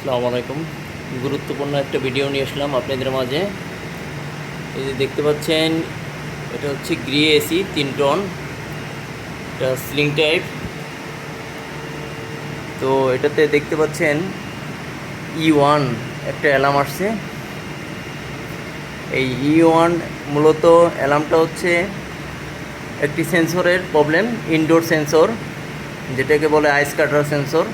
আসসালামু আলাইকুম। গুরুত্বপূর্ণ একটা ভিডিও নিয়ে আসলাম আপনাদের মাঝে। এই যে দেখতে পাচ্ছেন, এটা হচ্ছে গ্রি এসি, তিন টন। এটা স্লিং টাইপ। তো এটাতে দেখতে পাচ্ছেন ই ওয়ান একটা অ্যালার্ম আসছে। এই ই ওয়ান মূলত অ্যালার্মটা হচ্ছে একটি সেন্সরের প্রবলেম, ইনডোর সেন্সর, যেটাকে বলে আইস কাটার সেন্সর।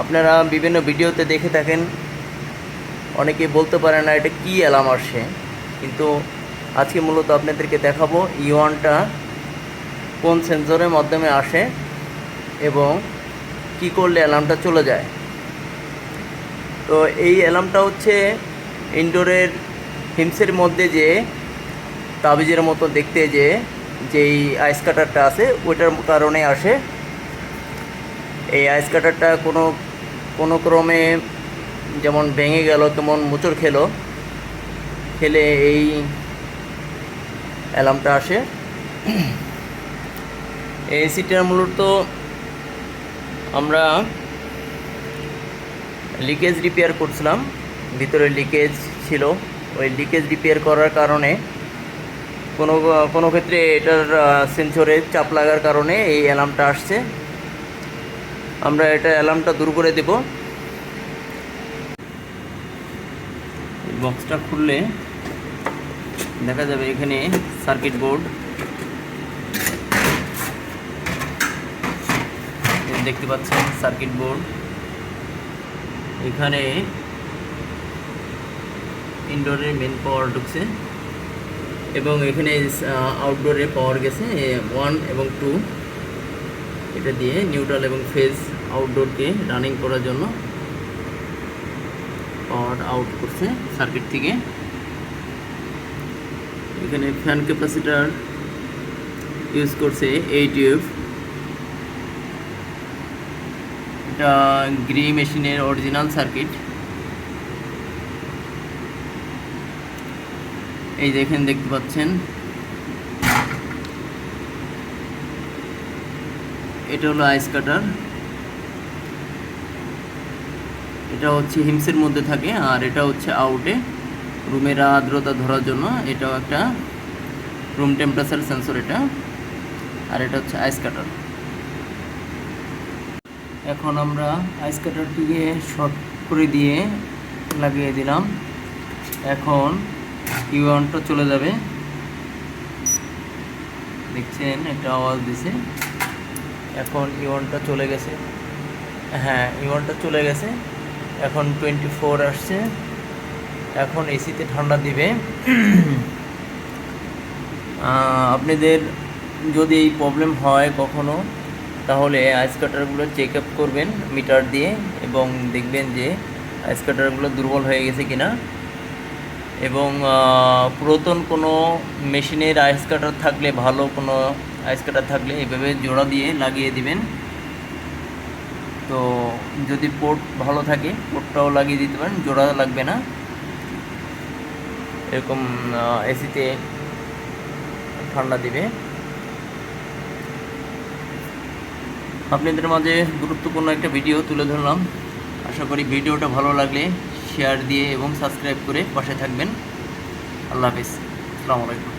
আপনারা বিভিন্ন ভিডিওতে দেখে থাকেন। অনেকে বলতে পারে না এটা কী অ্যালার্ম আসে, কিন্তু আজকে মূলত আপনাদেরকে দেখাবো ইওয়ানটা কোন সেন্সরের মাধ্যমে আসে এবং কি করলে অ্যালার্মটা চলে যায়। তো এই অ্যালার্মটা হচ্ছে ইনডোরের হিমসের মধ্যে যে তাবিজের মতো দেখতে যে, যেই আইস কাটারটা আছে, ওইটার কারণে আসে। এই আইস কাটারটা কোনো কোনো ক্রমে যেমন ভেঙে গেল, তেমন মুচড় খেলো। খেলে এই অ্যালার্মটা আসে। এই এসিটার মূলত আমরা লিকেজ রিপেয়ার করছিলাম। ভিতরে লিকেজ ছিল। ওই লিকেজ রিপেয়ার করার কারণে কোনো কোনো ক্ষেত্রে এটার সেন্সরে চাপ লাগার কারণে এই অ্যালার্মটা আসছে। আমরা এটা অ্যালার্মটা দূর করে দেব। বক্সটা খুললে দেখা যাবে এখানে সার্কিট বোর্ড দেখতে পাচ্ছেন সার্কিট বোর্ড এখানে ইনডোরের মেন পাওয়ার ঢুকছে এবং এখানে আউটডোরে পাওয়ার গেছে ওয়ান এবং টু এটা দিয়ে নিউট্রাল এবং ফেজ আউটডোরকে রানিং করার জন্য পাওয়ার আউট করছে সার্কিট থেকে। এখানে ফ্যান ক্যাপাসিটার ইউজ করছে এইট ইউএফ এটা গ্রি মেশিনের অরিজিনাল সার্কিট এই যে এখানে দেখতে পাচ্ছেন এটা হলো আইস কাটার এটা হচ্ছে হিমসের মধ্যে থাকে, আর এটা হচ্ছে আউটে রুমের আর্দ্রতা ধরার জন্য এটাও একটা রুম টেম্পারেচার সেন্সর এটা। আর এটা হচ্ছে আইস কাটার এখন আমরা আইস কাটারটিকে শর্ট করে দিয়ে লাগিয়ে দিলাম। এখন ইউনটা চলে যাবে। দেখছেন, একটা আওয়াজ দিছে। এখন ইউনটা চলে গেছে। হ্যাঁ ইউনটা চলে গেছে। এখন টোয়েন্টি ফোর আসছে। এখন এসিতে ঠান্ডা দিবে। আপনাদের যদি এই প্রবলেম হয় কখনো, তাহলে আইস কাটারগুলো চেক আপ করবেন মিটার দিয়ে এবং দেখবেন যে আইস কাটারগুলো দুর্বল হয়ে গেছে কিনা। এবং পুরাতন কোনো মেশিনের আইস কাটার থাকলে ভালো কোনো আইস কাটার থাকলে এভাবে জোড়া দিয়ে লাগিয়ে দিবেন। তো যদি পোর্ট ভালো থাকে, পোর্টটাও লাগিয়ে দিতে পারেন, জোড়া লাগবে না। এরকম এসিতে ঠান্ডা দিবে। আপনাদের মাঝে গুরুত্বপূর্ণ একটা ভিডিও তুলে ধরলাম। আশা করি ভিডিওটা ভালো লাগলে শেয়ার দিয়ে এবং সাবস্ক্রাইব করে পাশে থাকবেন। আল্লাহ হাফিজ। আসসালামু আলাইকুম।